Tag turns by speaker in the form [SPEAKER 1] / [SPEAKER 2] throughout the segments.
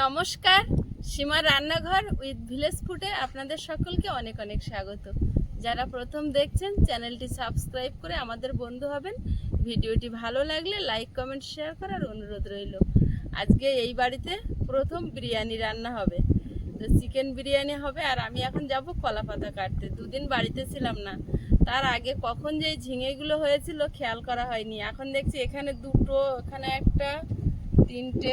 [SPEAKER 1] নমস্কার সীমার রান্নাঘর উইথ ভিলেজ ফুডে আপনাদের সকলকে অনেক অনেক স্বাগত। যারা প্রথম দেখছেন, চ্যানেলটি সাবস্ক্রাইব করে আমাদের বন্ধু হবেন। ভিডিওটি ভালো লাগলে লাইক, কমেন্ট, শেয়ার করার অনুরোধ রইল। আজকে এই বাড়িতে প্রথম বিরিয়ানি রান্না হবে। তো চিকেন বিরিয়ানি হবে আর আমি এখন যাব কলা পাতা কাটতে। দুদিন বাড়িতে ছিলাম না। তার আগে কখন যে ঝিঙেগুলো হয়েছিল খেয়াল করা হয়নি। এখন দেখছি এখানে দুটো, এখানে একটা, তিনটে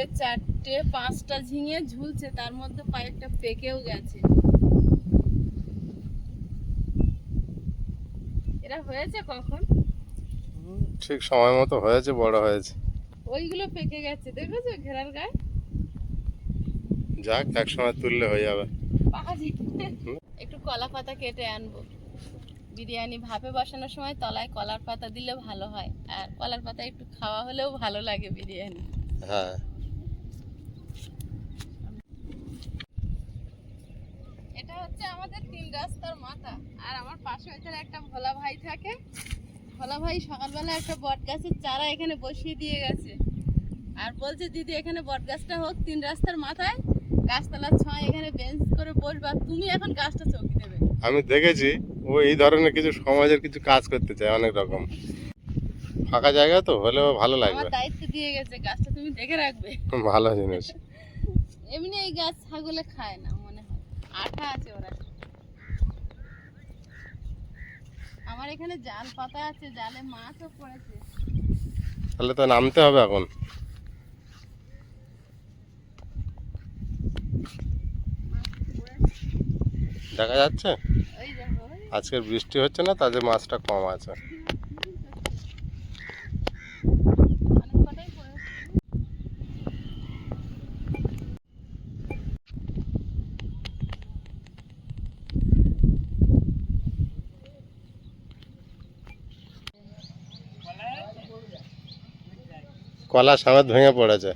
[SPEAKER 1] চারটে পাঁচটা ঝিঙে ঝুলছে তার মধ্যে কয়েকটা পেকেও গেছে। এরা হয়েছে কখন?
[SPEAKER 2] ঠিক সময় মতো হয়েছে বড় হয়েছে।
[SPEAKER 1] ওইগুলো পেকে গেছে দেখেছ ঘেরার গায়ে?
[SPEAKER 2] যাক এক সময় তুললে হয়ে যাবে।
[SPEAKER 1] একটু কলা পাতা কেটে আনব। বিরিয়ানি ভাপে বসানোর সময় তলায় কলার পাতা দিলে ভালো হয় আর কলার পাতা একটু খাওয়া হলেও ভালো লাগে বিরিয়ানি।
[SPEAKER 2] হ্যাঁ।
[SPEAKER 1] এটা হচ্ছে আমাদের তিন রাস্তার মাথা। আর আমার পাশে ওইখানে একটা ভোলা ভাই থাকে। ভোলা ভাই সকালবেলা একটা বট গাছের চারা এখানে বসিয়ে দিয়ে গেছে। আর বলছে দিদি এখানে বট গাছটা হোক তিন রাস্তার মাথায়। গাছতলার ছয় এখানে বেঞ্চ করে বসবা। তুমি এখন গাছটা চৌকি দেবে।
[SPEAKER 2] আমি দেখেছি ও এই ধরনের কিছু সমাজের কিছু কাজ করতে চায় অনেক রকম। ফাঁকা জায়গা তো হলেও ভালো
[SPEAKER 1] আমার
[SPEAKER 2] লাগবে।
[SPEAKER 1] দায়িত্ব দিয়ে গেছে গাছটা তুমি দেখে রাখবে।
[SPEAKER 2] ভালো জিনিস।
[SPEAKER 1] এমনি এই গাছ ছাগলে খায় না। আঠা আছে ওরা। আমার এখানে জাল পাতা আছে জালে মাছও পড়েছে।
[SPEAKER 2] তাহলে তো নামতে হবে এখন। দেখা যাচ্ছে? আজকের বৃষ্টি হচ্ছে না তাদের মাছটা কম আছে
[SPEAKER 1] অনেক কটাই পড়েছে
[SPEAKER 2] কলা সামেত ভেঙে পড়েছে।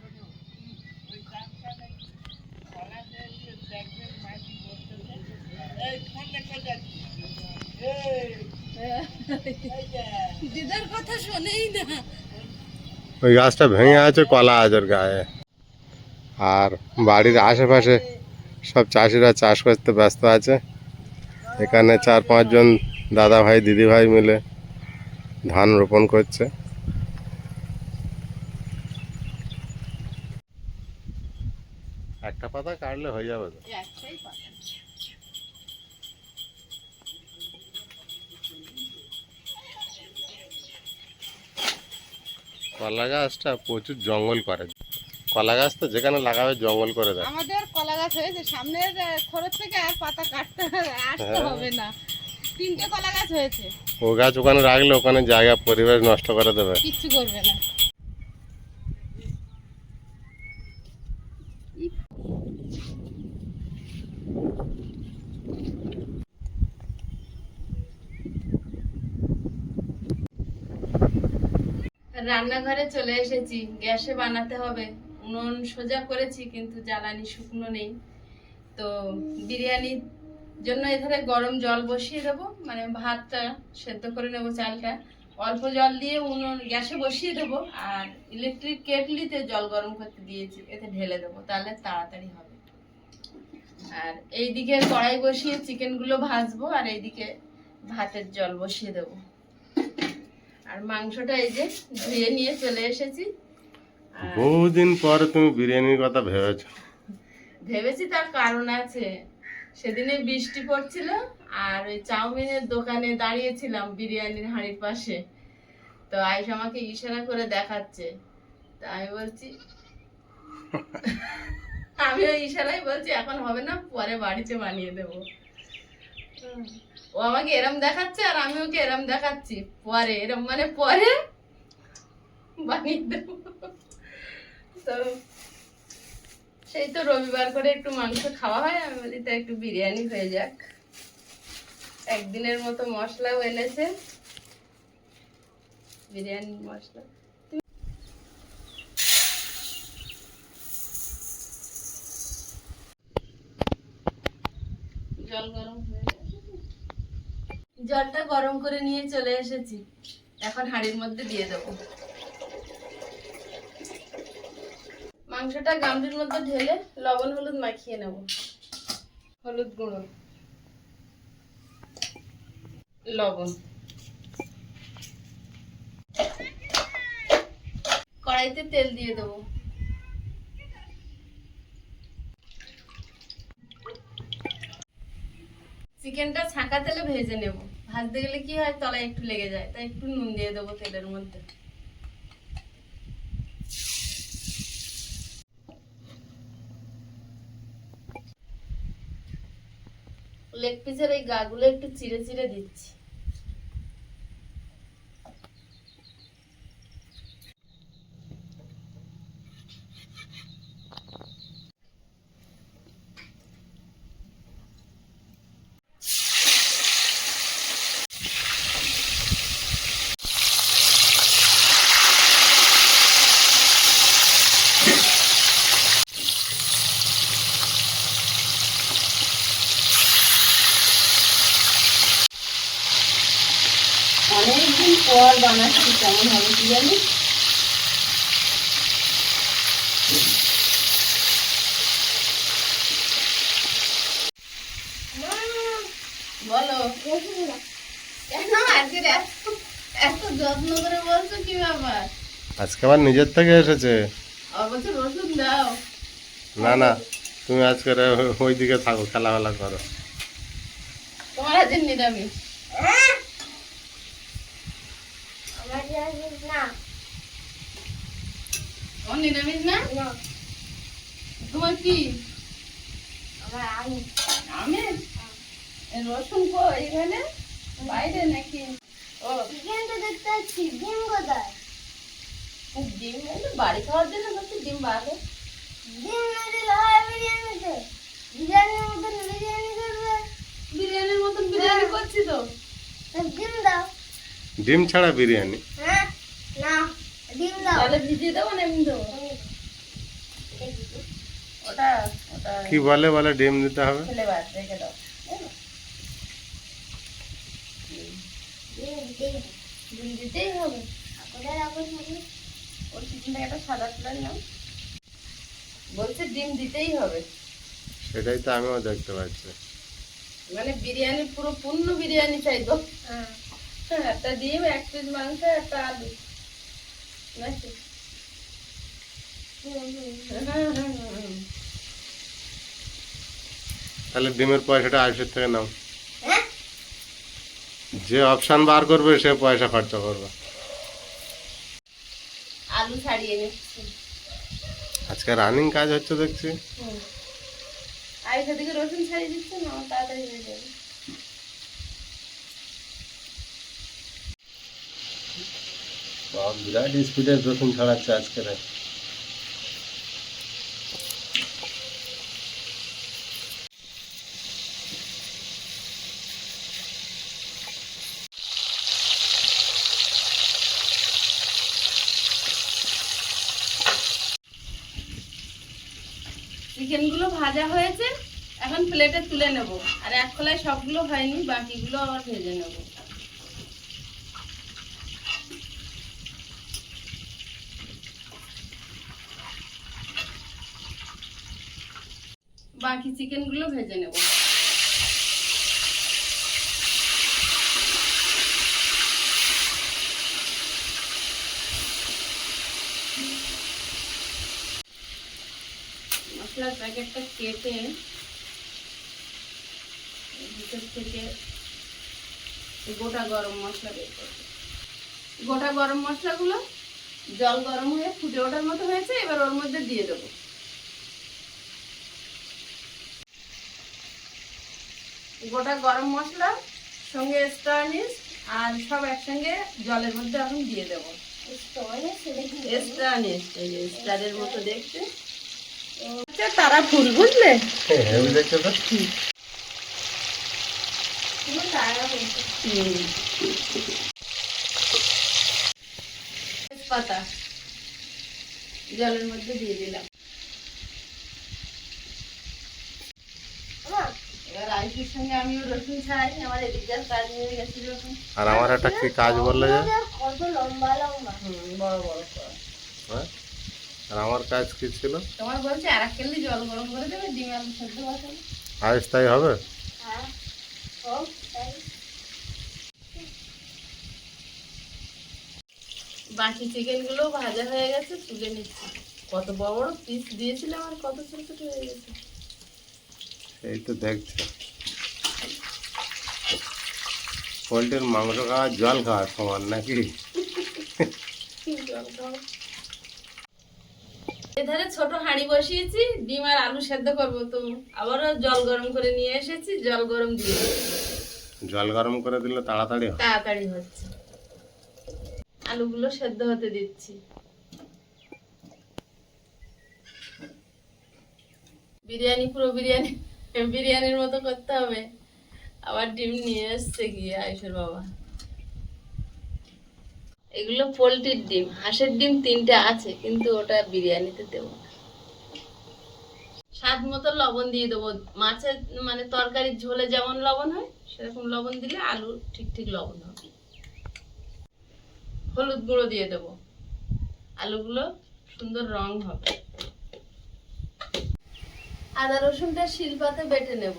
[SPEAKER 1] দিদার কথা শোনেই না।
[SPEAKER 2] ওই গাছটা ভেঙে আছে কলা আছে গায়ে। আর বাড়ির আশেপাশে সব চাষিরা চাষ করতে ব্যস্ত আছে। এখানে চার পাঁচজন দাদা ভাই দিদি ভাই মিলে ধান রোপণ করছে একটা পাতা কাটলে হয়ে যাবে তো
[SPEAKER 1] একটাই পাতা
[SPEAKER 2] কলা গাছটা প্রচুর জঙ্গল করে। কলা গাছ তো যেখানে লাগাবে জঙ্গল করে দেয়।
[SPEAKER 1] আমাদের কলা গাছ হয়েছে সামনের খরচ থেকে আর পাতা কাটতে আসতে
[SPEAKER 2] হ্যাঁ।
[SPEAKER 1] হবে না। তিনটে কলা গাছ হয়েছে।
[SPEAKER 2] ও গাছ ওখানে রাখলে ওখানে জায়গা পরিবেশ নষ্ট করে দেবে।
[SPEAKER 1] কিচ্ছু করবে না। রান্নাঘরে চলে এসেছি। গ্যাসে বানাতে হবে। উনুন সোজা করেছি, কিন্তু জ্বালানি শুকনো নেই। তো বিরিয়ানির জন্য এধারে গরম জল বসিয়ে দেবো। মানে ভাতটা সেদ্ধ করে নেব চালটা। অল্প জল দিয়ে উনুন গ্যাসে বসিয়ে দেবো। আর ইলেকট্রিক কেটলিতে জল গরম করতে দিয়েছি, এতে ঢেলে দেবো। তাহলে তাড়াতাড়ি হবে। আর এইদিকে কড়াই বসিয়ে চিকেনগুলো ভাজবো, আর এইদিকে ভাতের জল বসিয়ে দেবো। আর মাংসটা এই যে ধুয়ে নিয়ে চলে এসেছি।
[SPEAKER 2] বহুদিন পরে তুমি বিরিয়ানির কথা ভেবেছো।
[SPEAKER 1] ভেবেছি তার কারণ আছে। সেদিনে বৃষ্টি পড়ছিল আর ওই চাউমিনের দোকানে দাঁড়িয়েছিলাম বিরিয়ানির হাঁড়ির পাশে। তো আয়ুষ আমাকে ইশারা করে দেখাচ্ছে। তা আমি বলছি আমি ওই ইশারাই বলছি এখন হবে না পরে বাড়িতে বানিয়ে দেবো। হুম। ও আমাকে এরম দেখাচ্ছে আর আমি ওকে এরম দেখাচ্ছি। পরে, এরম মানে পরে? বানিয়ে দেবো। তো সেই তো রবিবার করে একটু মাংস খাওয়া হয়, আমি বলি তা একটু বিরিয়ানি হয়ে যাক। একদিনের মতো মশলাও এনেছে। বিরিয়ানি মশলা জল গরম হয়ে গেছে জলটা গরম করে নিয়ে চলে এসেছি। এখন হাঁড়ির মধ্যে দিয়ে দেবো। মাংসটা গামলির মধ্যে ঢেলে লবণ হলুদ মাখিয়ে নেব। হলুদ গুঁড়ো। লবণ। কড়াইতে তেল দিয়ে দেবো। চিকেনটা ছাঁকা তেলে ভেজে নেব। ভাজতে গেলে কি হয়? তলায় একটু লেগে যায়। তাই একটু নুন দিয়ে দেবো তেলের মধ্যে। লেগ পিসের এই গাগুলো একটু চিড়ে চিড়ে দিচ্ছি অনেকদিন পর বানাচ্ছি কেমন হবে কি জানি? বলো। কেন আজকে এত এত যত্ন করে বলছো কি ব্যাপার?
[SPEAKER 2] আজকে আবার নিজের থেকে এসেছে?
[SPEAKER 1] অবশ্য রসুন দাও।
[SPEAKER 2] না না তুমি আজকে ওই দিকে থাকো খেলাফেলা করো।
[SPEAKER 1] তোমার নিরামিষ তোমার নিরামিষ না? তোমার কি? আমের এ রসুন কো এখানে? বাইরে নাকি? ও। ডিম বাড়ি খাওয়ার জন্য হচ্ছে ডিম বাড়ে বিরিয়ানির মতন বিরিয়ানি করছি তো।
[SPEAKER 2] ডিম ছাড়া বিরিয়ানি?
[SPEAKER 1] তাহলে ভিজিয়ে দেবো না এমনি দেবো। ওটা ওটা
[SPEAKER 2] কি বলে বলে ডিম দিতে হবে?
[SPEAKER 1] ফেলে বাদ রেখে দাও। ডিম দিতেই হবে। ওর চিকেন একটা সাদা তুলে নাও বলছে ডিম দিতেই হবে।
[SPEAKER 2] সেটাই তো আমিও দেখতে পাচ্ছি।
[SPEAKER 1] মানে বিরিয়ানি পুরো পূর্ণ বিরিয়ানি চাই তো হ্যাঁ, একটা ডিম এক পিস মাংস একটা আলু।
[SPEAKER 2] তাহলে ডিমের পয়সাটা আইসের থেকে নাও। যে অপশন বার করবে সে পয়সা খরচা করবে।
[SPEAKER 1] আলু ছাড়িয়ে নিচ্ছি।
[SPEAKER 2] আজকে রানিং কাজ হচ্ছে দেখছি।
[SPEAKER 1] থেকে রসুন ছাড়িয়ে দিচ্ছে না তাড়াতাড়ি হয়ে যাবে।
[SPEAKER 2] বিরাট স্পিডের রসুন ছড়াচ্ছে আজকে
[SPEAKER 1] চিকেনগুলো ভাজা হয়েছে, এখন প্লেটে তুলে নেব। আর এক খোলায় সবগুলো হয়নি, বাকিগুলো আবার ভেজে নেব। বাকি চিকেনগুলো ভেজে নেব। মশলার প্যাকেটটা কেটে ভিতর থেকে গোটা গরম মশলা বের করব। গোটা গরম মশলাগুলো জল গরম হয়ে ফুটে ওঠার মতো হয়েছে, এবার ওর মধ্যে দিয়ে দেবো। গোটা গরম মশলা, সঙ্গে স্টারনিস আর সব একসঙ্গে জলের মধ্যে এখন দিয়ে দেবো। মতো আচ্ছা তারা ফুল বুঝলে? পাতা জলের মধ্যে দিয়ে দিলাম। এবার আইসির সঙ্গে আমিও রসুন ছাড়াই আমার এদিককার কাজ হয়ে গেছে
[SPEAKER 2] আর আমার একটা কি কাজ বললে যে?
[SPEAKER 1] হুম, বড় বড়
[SPEAKER 2] হ্যাঁ? আর আমার কাজ কি ছিল?
[SPEAKER 1] তোমার বলছে আর এক কেলি জল গরম করে দেবে ডিম আলু সেদ্ধ বসাবে।
[SPEAKER 2] আজ তাই হবে?
[SPEAKER 1] হ্যাঁ তাই। বাকি চিকেনগুলো ভাজা হয়ে গেছে তুলে নিচ্ছি। কত বড় বড় পিস দিয়েছিলাম আর কত ছোট ছোট হয়ে গেছে।
[SPEAKER 2] এই তো দেখছ। পোলট্রির মাংস খাওয়া জল খাওয়া সমান নাকি?
[SPEAKER 1] এধারে ছোট হাঁড়ি বসিয়েছি ডিম আর আলু সেদ্ধ করব তো। আবারও জল গরম করে নিয়ে এসেছি জল গরম দিয়ে
[SPEAKER 2] জল গরম করে দিলে তাড়াতাড়ি
[SPEAKER 1] তাড়াতাড়ি হচ্ছে। আলুগুলো সেদ্ধ হতে দিচ্ছি। বিরিয়ানি পুরো বিরিয়ানি। বিরিয়ানির মতো করতে হবে। আবার ডিম নিয়ে এসছে গিয়ে আয়ুষের বাবা। এগুলো পোলট্রির ডিম। হাঁসের ডিম তিনটে আছে, কিন্তু ওটা বিরিয়ানিতে দেবো স্বাদ মতো লবণ দিয়ে দেবো। মাছের মানে তরকারির ঝোলে যেমন লবণ হয়, সেরকম লবণ দিলে আলু ঠিক ঠিক লবণ হবে। হলুদ গুঁড়ো দিয়ে দেবো। আলুগুলো সুন্দর রং হবে। আদা রসুনটা শিলপাতে বেটে নেব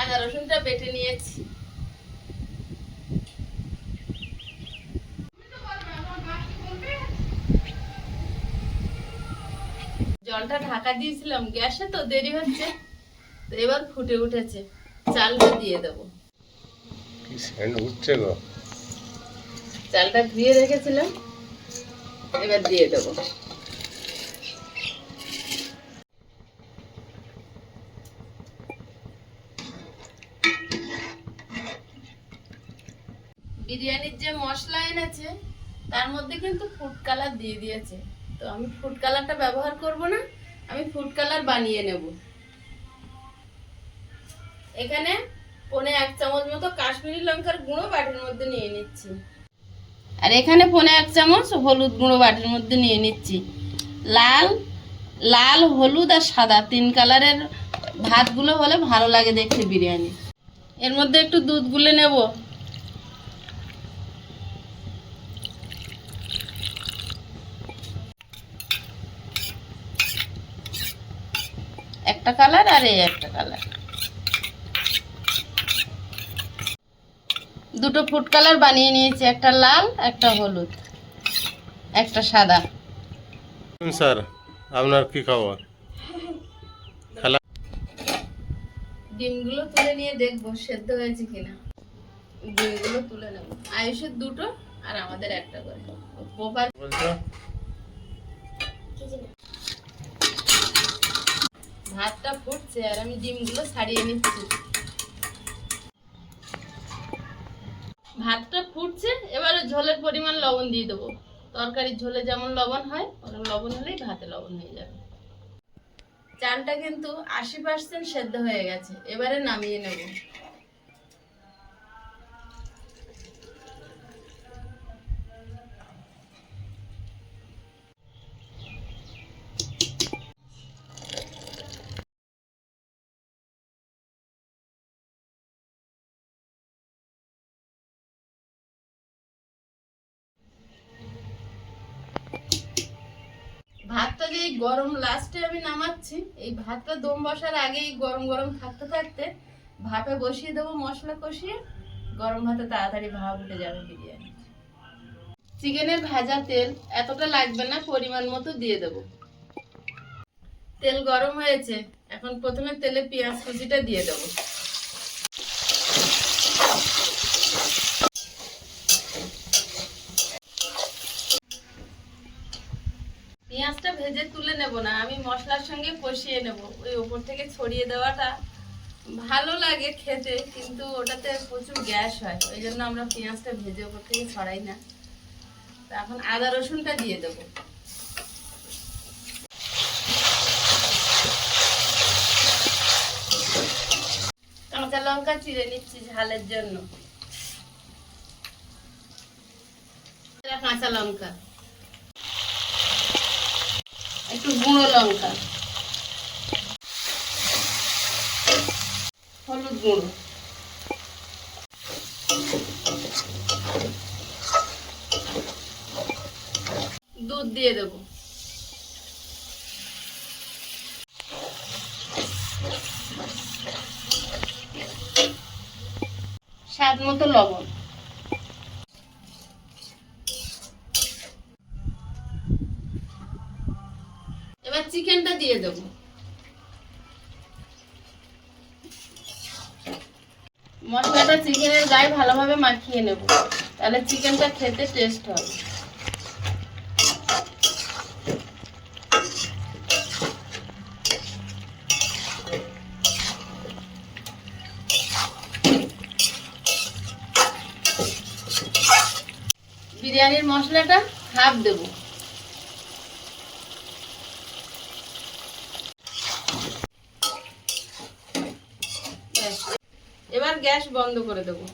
[SPEAKER 1] আদা রসুনটা বেটে নিয়েছি। জলটা ঢাকা দিয়েছিলাম গ্যাসে তো দেরি হচ্ছে। তো এবার ফুটে উঠেছে। চালটা দিয়ে দেবো।
[SPEAKER 2] উঠছে গো।
[SPEAKER 1] চালটা ধুয়ে রেখেছিলাম এবার দিয়ে দেবো বিরিয়ানির যে মশলা এনেছে, তার মধ্যে কিন্তু ফুড কালার দিয়ে দিয়েছে। তো আমি ফুড কালারটা ব্যবহার করব না, আমি ফুড কালার বানিয়ে নেব। এখানে পনে এক চামচ মতো কাশ্মীরি লঙ্কার গুঁড়ো বাটির মধ্যে নিয়ে নিচ্ছি। আর এখানে পনে এক চামচ হলুদ গুঁড়ো বাটির মধ্যে নিয়ে নিচ্ছি। লাল লাল, হলুদ আর সাদা তিন কালারের ভাতগুলো হলে ভালো লাগে দেখতে বিরিয়ানি। এর মধ্যে একটু দুধ গুলে নেব। একটা কালার আর এই একটা কালার। দুটো ফুড কালার বানিয়ে নিয়েছি একটা লাল একটা হলুদ একটা সাদা।
[SPEAKER 2] স্যার আপনার কি খবর? খেলা
[SPEAKER 1] ডিমগুলো তুলে নিয়ে দেখব সেদ্ধ হয়েছে কিনা। ডিমগুলো তুলে নেব। আয়ুষের দুটো আর আমাদের একটা করে।
[SPEAKER 2] বলছো?
[SPEAKER 1] ভাতটা ফুটছে আর আমি ডিমগুলো ছাড়িয়ে নিচ্ছি। ভাতটা ফুটছে, এবারে ঝোলের পরিমাণ লবণ দিয়ে দেবো। তরকারির ঝোলে যেমন লবণ হয়, ওরকম লবণ হলেই ভাতে লবণ হয়ে যাবে। চালটা কিন্তু আশি পার্সেন্ট সেদ্ধ হয়ে গেছে, এবারে নামিয়ে নেব। এই গরম লাস্টে আমি নামাচ্ছি। এই ভাতটা দম বসার আগেই গরম গরম থাকতে থাকতে ভাপে বসিয়ে দেবো মশলা কষিয়ে। গরম ভাতে তাড়াতাড়ি ভাপ উঠে যাবে বিরিয়ানি। চিকেনের ভাজা তেল এতটা লাগবে না, পরিমাণ মতো দিয়ে দেবো। তেল গরম হয়েছে, এখন প্রথমে তেলে পেঁয়াজ কুচিটা দিয়ে দেবো পেঁয়াজটা ভেজে তুলে নেব না, আমি মশলার সঙ্গে কষিয়ে নেব। ওই ওপর থেকে ছড়িয়ে দেওয়াটা ভালো লাগে খেতে, কিন্তু ওটাতে প্রচুর গ্যাস হয়। ওই জন্য আমরা পেঁয়াজটা ভেজে ওপর থেকে ছড়াই না। এখন আদা রসুনটা দিয়ে দেবো। কাঁচা লঙ্কা চিড়ে নিচ্ছি ঝালের জন্য। কাঁচা লঙ্কা। একটু গুঁড়ো লঙ্কা। হলুদ গুঁড়ো। দুধ দিয়ে দেবো। স্বাদ মতো লবণ। এবার চিকেনটা দিয়ে দেবো। মশলাটা চিকেনের গায়ে ভালোভাবে মাখিয়ে নেব। তাহলে চিকেনটা খেতে টেস্ট হবে। বিরিয়ানির মশলাটা হাফ দেবো ব্যাস। এবার গ্যাস বন্ধ করে দেবো।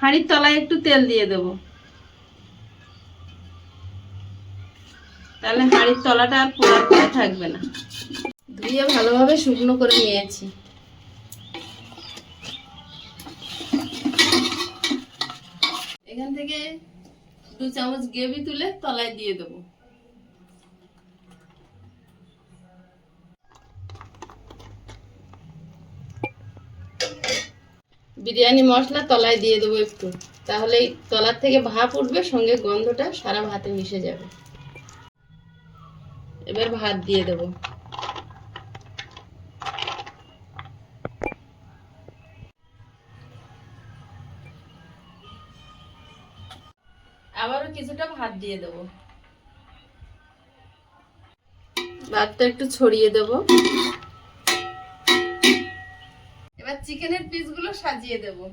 [SPEAKER 1] হাঁড়ির তলায় একটু তেল দিয়ে দেবো। তাহলে হাঁড়ির তলাটা আর পোড়া পোড়া থাকবে না। ধুয়ে ভালোভাবে শুকনো করে নিয়েছি। এখান থেকে দু চামচ গ্রেভি তুলে তলায় দিয়ে দেবো। বিরিয়ানি মশলা তলায় দিয়ে দেবো একটু। তাহলে তলার থেকে ভাপ উঠবে, সঙ্গে গন্ধটা সারা ভাতে মিশে যাবে। এবার ভাত দিয়ে দেবো। আবারও কিছুটা ভাত দিয়ে দেবো। ভাতটা একটু ছড়িয়ে দেবো। চিকেনের পিসগুলো সাজিয়ে দেবো।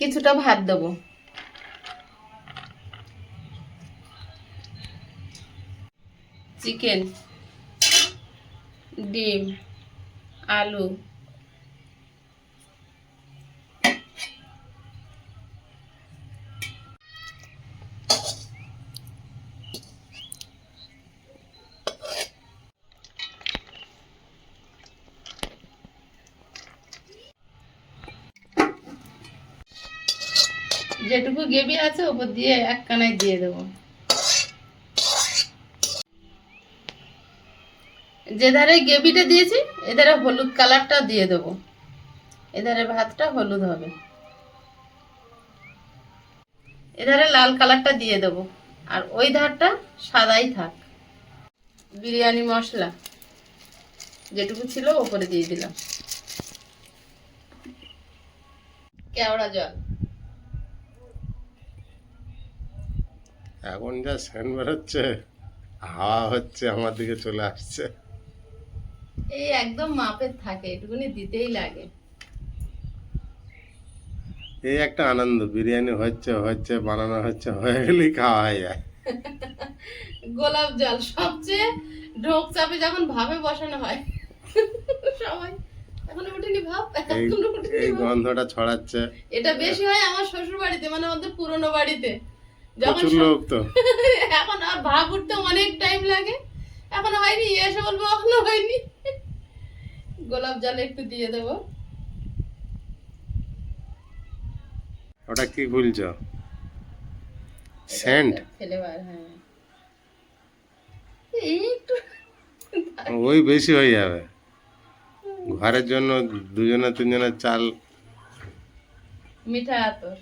[SPEAKER 1] কিছুটা ভাত দেবো। চিকেন ডিম আলু যেটুকু গ্রেভি আছে, ওপর দিয়ে এক কানায় দিয়ে দেবো। যে ধারে গ্রেভিটা দিয়েছি এধারে হলুদ কালারটা দিয়ে দেবো। এধারে ভাতটা হলুদ হবে। এধারে লাল কালারটা দিয়ে দেবো। আর ওই ধারটা সাদাই থাক। বিরিয়ানি মশলা যেটুকু ছিল, ওপরে দিয়ে দিলাম। কেওড়া জল।
[SPEAKER 2] এখন যা সেন্ট বেরোচ্ছে হাওয়া হচ্ছে আমার দিকে চলে আসছে।
[SPEAKER 1] এই একদম মাপের থাকে এটুকুনি দিতেই লাগে।
[SPEAKER 2] এই একটা আনন্দ বিরিয়ানি হচ্ছে হচ্ছে বানানো হচ্ছে হয়ে গেলেই খাওয়া হয়ে যায়।
[SPEAKER 1] গোলাপ জল সবচেয়ে ঢোক চাপে যখন ভাবে বসানো হয় সবাই এখন উঠেনি ভাব
[SPEAKER 2] এই গন্ধটা ছড়াচ্ছে।
[SPEAKER 1] এটা বেশি হয় আমার শ্বশুর বাড়িতে মানে আমাদের পুরনো বাড়িতে। যখন
[SPEAKER 2] লোক তো
[SPEAKER 1] এখন আর ভাব উঠতে অনেক টাইম লাগে। এখন হয়নি এসে বলব এখনও হয়নি। গোলাপ জল একটু দিয়ে দেবো।
[SPEAKER 2] ওটা কি সেন্ট
[SPEAKER 1] ফেলে হ্যাঁ। একটু
[SPEAKER 2] ওই বেশি হয়ে যাবে। ঘরের জন্য দুজনে তিনজনের চাল
[SPEAKER 1] মিঠা আতর।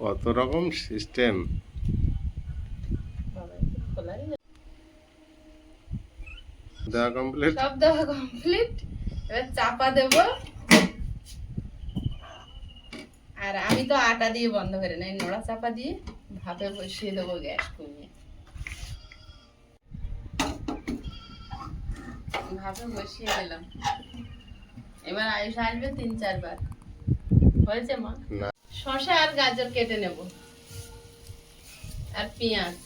[SPEAKER 2] কত রকম সিস্টেম? দেওয়া কমপ্লিট
[SPEAKER 1] সব দেওয়া কমপ্লিট এবার চাপা দেব। আর আমি তো আটা দিয়ে বন্ধ করে নাই নোড়া চাপা দিয়ে ভাপে বসিয়ে দেবো গ্যাস কমিয়ে। ভাপে বসিয়ে দিলাম। এবার আয়ুষ আসবে তিন চারবার। হয়েছে মা?
[SPEAKER 2] না।
[SPEAKER 1] শসা আর গাজর কেটে নেব। আর পেঁয়াজ।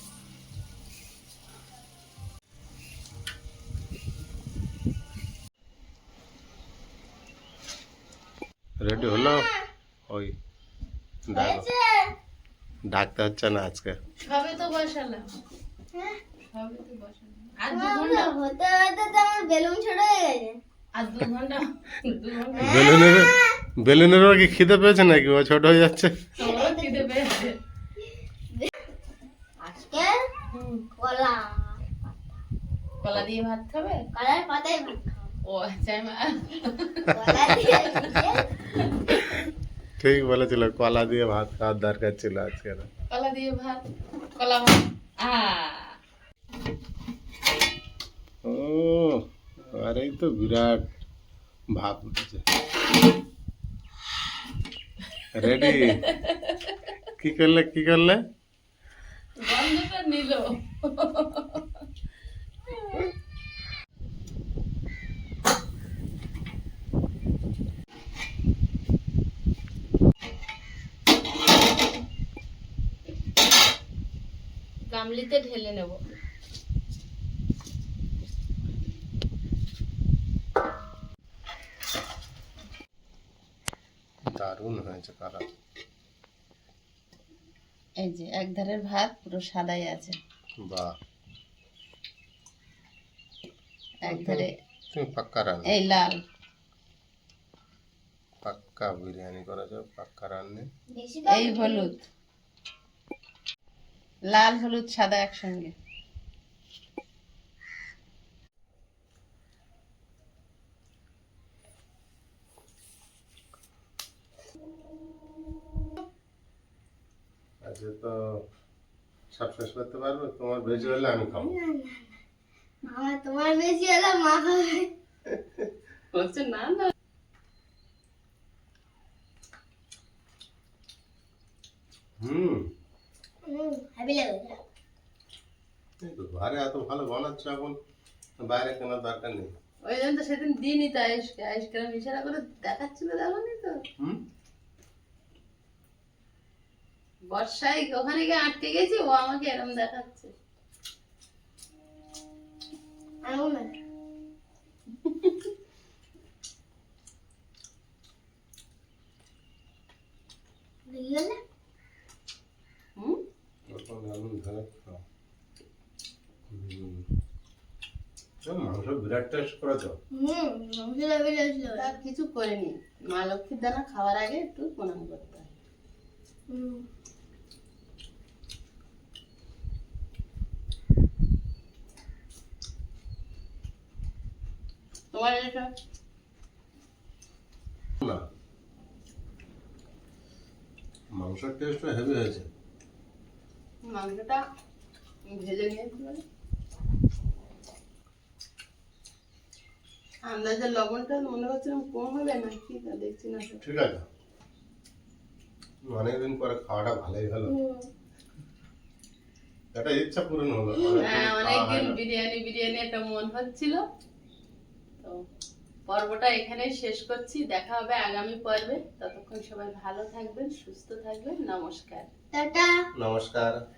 [SPEAKER 2] রেডি হলো? ওই ডাক ডাকতে হচ্ছে না আজকে।
[SPEAKER 1] সবে তো বসালাম
[SPEAKER 3] হ্যাঁ।
[SPEAKER 1] সবে তো বসালাম আর দু ঘণ্টা।
[SPEAKER 3] হতে হতে তো আমার বেলুন
[SPEAKER 2] বেলুনেরও কি খিদে পেয়েছে নাকি? ও ছোট হয়ে যাচ্ছে।
[SPEAKER 1] তোমারও খিদে পেয়েছে
[SPEAKER 3] আজকে
[SPEAKER 1] হুম,
[SPEAKER 3] কলা।
[SPEAKER 1] কলা দিয়ে ভাত খাবে?
[SPEAKER 3] কলার পাতায় ভাত
[SPEAKER 1] ও আচ্ছা
[SPEAKER 2] ঠিক বলেছিল কলা দিয়ে ভাত খাওয়ার দরকার ছিল আজকে।
[SPEAKER 1] কলা দিয়ে ভাত কলা ভাত। আ।
[SPEAKER 2] ও আরে তো বিরাট ভাব উঠেছে। রেডি কি করলে কি করলে
[SPEAKER 1] গন্ধটা নিল গামলিতে ঢেলে নেব
[SPEAKER 2] দারুণ হয়েছে কারা?
[SPEAKER 1] এই যে এক ধারের ভাত পুরো সাদাই আছে।
[SPEAKER 2] বাহ।
[SPEAKER 1] এক ধারে
[SPEAKER 2] তুমি পাক্কা রান্না।
[SPEAKER 1] এই লাল।
[SPEAKER 2] পাক্কা বিরিয়ানি করা করেছ পাক্কা রান্নে।
[SPEAKER 1] এই হলুদ। লাল হলুদ সাদা একসঙ্গে।
[SPEAKER 2] আজকে তো সব শেষ করতে পারবে তোমার বেশি হলে আমি খাব।
[SPEAKER 3] আমার তোমার বেশি হলে মা খাবে।
[SPEAKER 1] বলছে না না।
[SPEAKER 2] হুম। ঘরে এত ভালো বানাচ্ছ এখন বাইরে কেনার দরকার নেই।
[SPEAKER 1] ওই জন্য তো সেদিন দিনই তো ইশারা করে দেখাচ্ছিল দেখনি তো।
[SPEAKER 2] হুম?
[SPEAKER 1] বর্ষায় ওখানে গিয়ে আটকে গেছি ও আমাকে এরম দেখাচ্ছে।
[SPEAKER 2] মাংস বিরাট টেস্ট করেছ।
[SPEAKER 1] কিছু করিনি। মা লক্ষ্মীর দানা খাওয়ার আগে একটু প্রণাম করতে হয়। তোমার এটা
[SPEAKER 2] না মাংসের টেস্টটা হেভি হয়েছে
[SPEAKER 1] মাংসটা ভেজে নিয়েছি বলে আন্দাজের লবণটা মনে করছিলাম কম হবে না কি তা দেখছি না
[SPEAKER 2] ঠিক আছে অনেকদিন পরে খাওয়াটা ভালোই হলো একটা ইচ্ছা পূরণ হলো
[SPEAKER 1] হ্যাঁ
[SPEAKER 2] অনেকদিন।
[SPEAKER 1] বিরিয়ানি বিরিয়ানি একটা মন হচ্ছিল পর্বটা এখানেই শেষ করছি। দেখা হবে আগামী পর্বে। ততক্ষণ সবাই ভালো থাকবেন সুস্থ থাকবেন। নমস্কার।
[SPEAKER 3] টাটা।
[SPEAKER 2] নমস্কার।